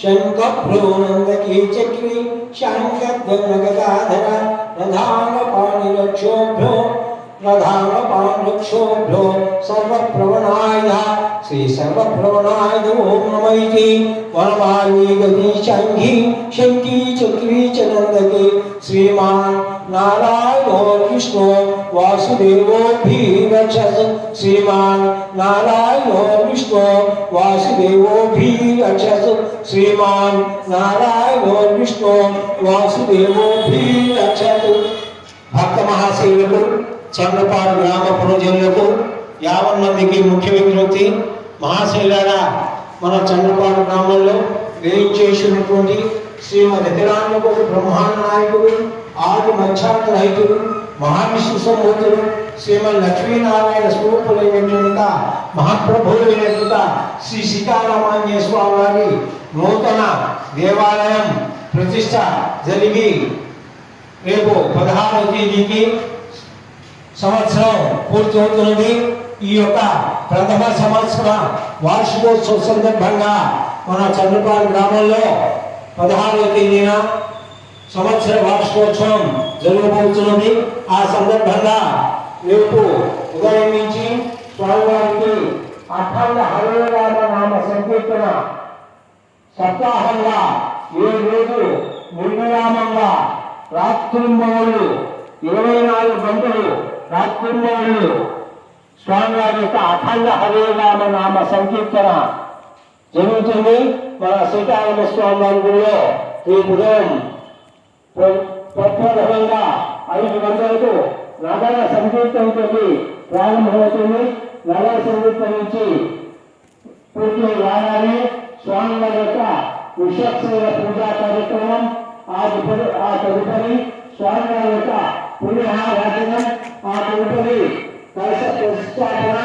शंख प्रोनंद की चक्री शंख ध्वनगदाधरा प्रधान पाणि रक्षो भ्रो प्रधान पाणि रक्षो शङ्खभ्रोनन्दकीचक्री शङ्खद्वनगदाधर प्रधानपाणिलक्षोभ्यो प्रधानपाणिलक्षोभ्यो सर्वप्रवणाय, श्रीसर्वप्रवणाय ॐ नम इति गति शङ्घि शङ्की चक्री च नन्दके श्रीमान् नारायणो विष्णो वासुदेवोऽभिरक्षस् श्रीमान् नारायणो विष्णु वासुदेवोऽभिरक्षस् श्रीमान् नारायणो विष्णु वासुदेवोऽभिरक्षत् భక్త మహాశైలకు చంద్రపాడు గ్రామ పురజనులకు యావన్ మందికి ముఖ్య విజ్ఞప్తి మహాశైలారా మన చంద్రపాడు గ్రామంలో వేయించేసినటువంటి శ్రీమతి హిరాణ్యకు బ్రహ్మాండ నాయకుడు ఆది మధ్యాహ్న రైతుడు మహావిష్ణు సమూర్తుడు శ్రీమన్ లక్ష్మీనారాయణ స్వరూపులైనటువంటి మహాప్రభువులైనటువంటి శ్రీ సీతారామాంజనేయ స్వామి వారి నూతన దేవాలయం ప్రతిష్ట జరిగి రేపు పదహారవ తేదీకి సంవత్సరం పూర్తవుతున్నది. ఈ యొక్క ప్రథమ సంవత్సర వార్షికోత్సవ సందర్భంగా మన చంద్రపాల గ్రామంలో పదహారవ తేదీన సంవత్సర వార్షికోత్సవం జరగబోతున్నది. ఆ సందర్భంగా రేపు ఉదయం నుంచి స్వామివారికి అఖండ హరిరామ నామ సంకీర్తన సప్తాహంగా ఏడు రోజులు నిర్విరామంగా రాత్రింబవులు ఇరవై నాలుగు గంటలు రాత్రింబవులు స్వామివారి యొక్క అఖండ హరినామ నామ సంకీర్తన జరుగుతుంది. మన సీతారామ స్వామి వారి గుడిలో రేపు ఉదయం ప్ర- ప్రప్రథమంగా ఐదు గంటలకు నగర సంకీర్తనతో ప్రారంభమవుతుంది. నగర సంకీర్తన నుంచి పూర్తి రాగానే స్వామివారి యొక్క విశ్వక్సేన పూజా కార్యక్రమం. ఆ తదుపరి ఆ తదుపరి స్వామివారి యొక్క పుణ్యహారాధనం ఆ తదుపరి కలశ ప్రతిష్టాపన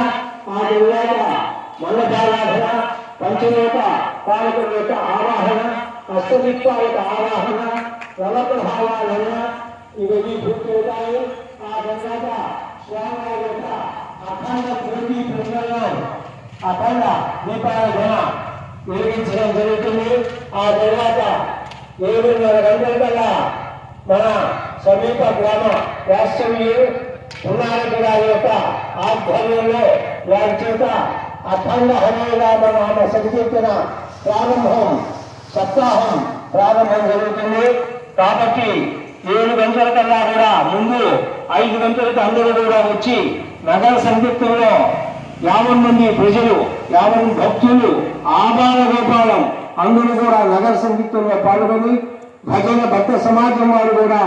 ఆ తరువాత మండపారాధన పంచలోక పాలకుల యొక్క ఆవాహన అష్టదిక్పాల యొక్క ఆవాహన రవప్రభావాలన ఇవన్నీ పూర్తవుతాయి ఆ తర్వాత స్వామి యొక్క అఖండ జ్యోతి ప్రజ్వలనం అఖండ దీపారాధన వెలిగించడం జరుగుతుంది. ఆ తర్వాత ఏడున్నర గంటల కల్లా మన సమీప గ్రామ వాస్తవ్యులు ఉన్నారటి గారి యొక్క ఆధ్వర్యంలో వారి చేత అఖండ హరిరామ నామ సంకీర్తన ప్రారంభం సప్తాహం ప్రారంభం జరుగుతుంది. కాబట్టి ఏడు గంటల కల్లా కూడా ముందు ఐదు గంటలకు అందరూ కూడా వచ్చి నగర సంకీర్తనలో యాభై మంది ప్రజలు యాభై భక్తులు ఆబాల గోపాలం అందరూ కూడా నగర సంగీతంలో పాల్గొని భజన భక్త సమాజం వారు కూడా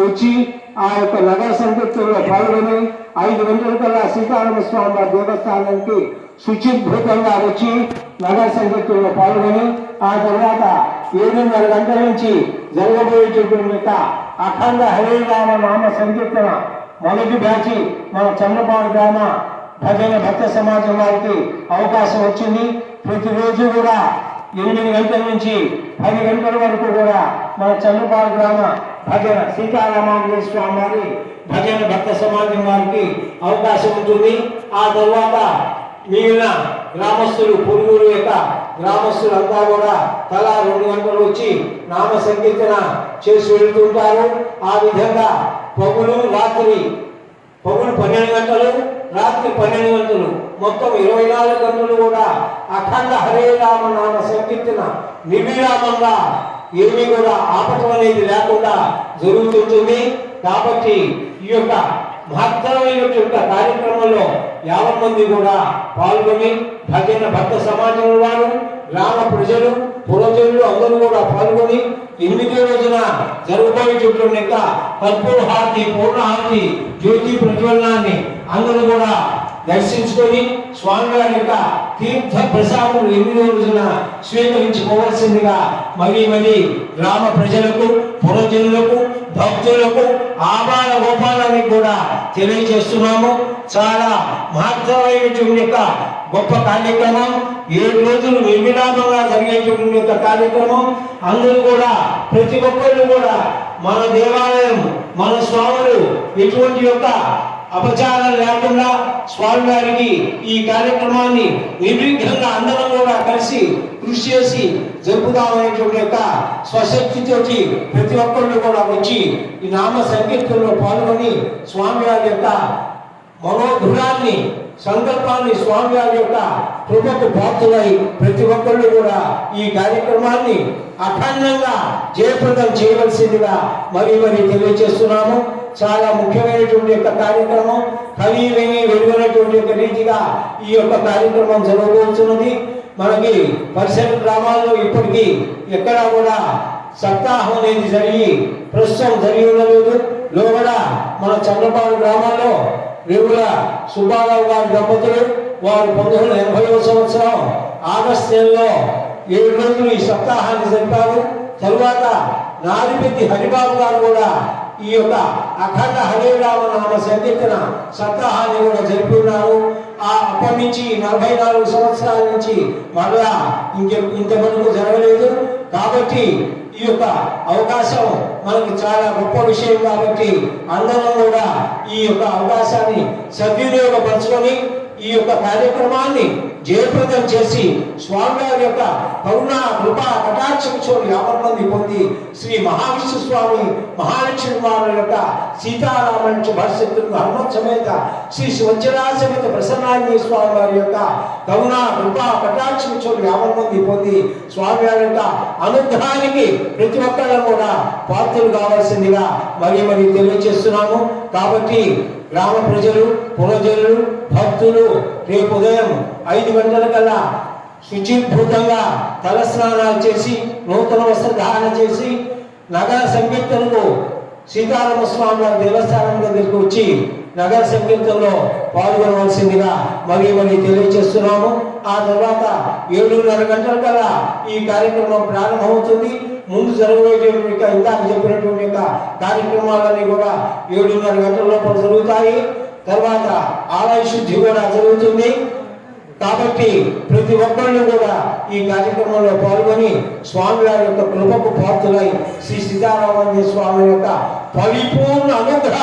వచ్చి ఆ యొక్క నగర సంకీర్తనలో పాల్గొని ఐదు గంటలకల్లా సీతారామ స్వామి వారి దేవస్థానానికి శుచిభూతంగా వచ్చి నగర సంకీర్తనలో పాల్గొని ఆ తర్వాత ఏడున్నర గంటల నుంచి జరగబోయేటటువంటి యొక్క అఖండ హరిరామ నామ సంకీర్తన. మొదటి బ్యాచి మన చంద్రపాడు గ్రామ భజన భక్త సమాజం వారికి అవకాశం వచ్చింది. ప్రతిరోజు కూడా ఎనిమిది గంటల నుంచి పది గంటల వరకు కూడా మన చంద్రపాడు గ్రామ భజన సీతారామాంజనేయ స్వామి వారి భజన భక్త సమాజం వారికి అవకాశం ఉంటుంది. ఆ తర్వాత మిగిలిన గ్రామస్తులు పొరుగురు యొక్క గ్రామస్తులంతా కూడా తలా రెండు గంటలు వచ్చి నామ సంకీర్తన చేసి వెళ్తుంటారు. ఆ విధంగా పగులు రాత్రి పగులు పన్నెండు గంటలు రాత్రి పన్నెండు గంటలు మొత్తం ఇరవై నాలుగు గంటలు కూడా అఖండ హరే రామ నామ సంకీర్తన నిర్విరామంగా ఏమీ కూడా ఆపటం అనేది లేకుండా జరుగుతుంటుంది. కాబట్టి ఈ యొక్క మహత్తరమైనటువంటి కార్యక్రమంలో యాభై మంది కూడా పాల్గొని భజన భక్త సమాజంలో వారు గ్రామ ప్రజలు పురజనులు అందరూ కూడా పాల్గొని ఎనిమిదో రోజున జరగబోయేటటువంటి యొక్క పూర్ణ పూర్ణహారతి జ్యోతి ప్రజ్వలనాన్ని అందరూ కూడా దర్శించుకొని స్వామివారి యొక్క తీర్థ ప్రసాదం ఎనిమిదో రోజున స్వీకరించుకోవాల్సిందిగా మరి మరి గ్రామ ప్రజలకు పురజనులకు భక్తులకు ఆబాల గోపాలని కూడా తెలియజేస్తున్నాము. చాలా మహత్తరమైనటువంటి యొక్క గొప్ప కార్యక్రమం. ఏడు రోజులు నిర్విరామంగా జరిగేటువంటి యొక్క కార్యక్రమం. అందరూ కూడా ప్రతి ఒక్కళ్ళు కూడా మన దేవాలయం మన స్వాములు ఎటువంటి యొక్క అపచారం లేకుండా స్వామివారికి ఈ కార్యక్రమాన్ని నిర్విఘ్నంగా అందరం కూడా కలిసి కృషి చేసి జరుపుదామనేటువంటి యొక్క స్వశక్తితోటి ప్రతి ఒక్కళ్ళు కూడా వచ్చి ఈ నామ సంకీర్తనలో పాల్గొని స్వామివారి యొక్క మనోదృఢాన్ని సంకల్పాన్ని స్వామివారి యొక్క కృపకు పాత్రులై ప్రతి ఒక్కళ్ళు కూడా ఈ కార్యక్రమాన్ని అఖండంగా జయప్రదం చేయవలసిందిగా మరి మరి తెలియజేస్తున్నాము. చాలా ముఖ్యమైనటువంటి యొక్క కార్యక్రమం కవి విని వెలువైనటువంటి యొక్క రీతిగా ఈ యొక్క కార్యక్రమం జరగబోతున్నది. మనకి పరిసర గ్రామాల్లో ఇప్పటికీ ఎక్కడా కూడా సప్తాహం అనేది జరిగి ప్రస్తుతం జరిగి ఉండలేదు. లోపల మన చంద్రపాడు గ్రామాల్లో రేవుల సుబ్బారావు గారి దంపతులు వారు పంతొమ్మిది వందల ఎనభైవ సంవత్సరం ఆగస్టు నెలలో ఏడు రోజులు ఈ సప్తాహాన్ని జరిపారు. తరువాత నారిపెద్ది హరిబాబు గారు కూడా ఈ యొక్క అఖండ హరేరామ నామ సంకీర్తన సప్తాహాన్ని కూడా జరుపుకున్నారు. ఆ అప్పటి నుంచి నలభై నాలుగు సంవత్సరాల నుంచి మరలా ఇంక ఇంతవరకు జరగలేదు. కాబట్టి ఈ యొక్క అవకాశం మనకి చాలా గొప్ప విషయం కాబట్టి అందరం కూడా ఈ యొక్క అవకాశాన్ని సద్వినియోగపరచుకొని ఈ యొక్క కార్యక్రమాన్ని జయప్రదం చేసి స్వామివారి యొక్క కరుణ కృప కటాక్షంతో యాభై పొంది శ్రీ మహావిష్ణు స్వామి మహాలక్ష్మి వారి యొక్క సీతారామణ భవిష్యత్తుకు హనుమత్ సమేత శ్రీ స్వచ్ఛరా సమేత ప్రసన్నాంజనేయ స్వామి వారి యొక్క కరుణ కృప కటాక్షంతో యాభై మంది పొంది స్వామివారి యొక్క అనుగ్రహానికి ప్రతి ఒక్కళ్ళు కూడా పాత్రలు కావాల్సిందిగా మరి మరి తెలియజేస్తున్నాము. కాబట్టి గ్రామ ప్రజలు పురజనులు భక్తులు రేపు ఉదయం ఐదు గంటల కల్లా శుచిభూతంగా తలస్నానాలు చేసి నూతన వస్త్రధారణ చేసి నగర సంకీర్తనకు సీతారామ స్వామి వారి దేవస్థానం దగ్గరికి వచ్చి నగర సంకీర్తనలో పాల్గొనవలసిందిగా మరి మరి తెలియజేస్తున్నాము. ఆ తర్వాత ఏడున్నర గంటల కల్లా ఈ కార్యక్రమం ప్రారంభమవుతుంది. ముందు జరగబోయేటువంటి ఇందాక చెప్పినటువంటి యొక్క కార్యక్రమాలన్నీ కూడా ఏడున్నర గంటల లోపల జరుగుతాయి. తర్వాత ఆలయ శుద్ధి కూడా జరుగుతుంది. కాబట్టి ప్రతి ఒక్కళ్ళు కూడా ఈ కార్యక్రమంలో పాల్గొని స్వామివారి యొక్క కృపకు పాత్రులై శ్రీ సీతారామన్య స్వామి యొక్క పరిపూర్ణ అనుగ్రహ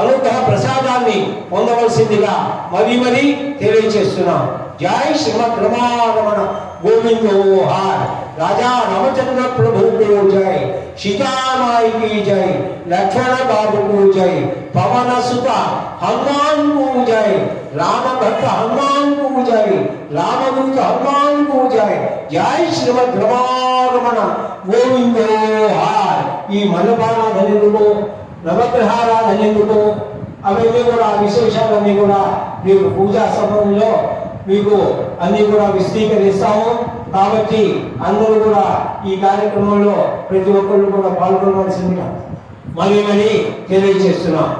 అనుగ్రహ ప్రసాదాన్ని పొందవలసిందిగా మరి మరి తెలియచేస్తున్నాం. జై శ్రీమద్ రమారమణ గోవిందో హార్. రాజా రామచంద్ర ప్రభు को जय सीता माई की जय लक्ष्मण बाबू को जय पवन सुत हनुमान को जय राम भक्त हनुमान को जय रामदूत हनुमान को जय जय श्रीमद रमारमण గోవిందో హార్ ఈ మల్లపారాధనెందుకు నవగ్రహారాధనెందుకు అవన్నీ కూడా ఆ విశేషాలన్నీ కూడా మీకు పూజా సమయంలో మీకు అన్ని కూడా విశదీకరిస్తాము కాబట్టి అందరూ కూడా ఈ కార్యక్రమంలో ప్రతి ఒక్కళ్ళు కూడా పాల్గొనవలసిందిగా మళ్ళీ మళ్ళీ తెలియజేస్తున్నాం.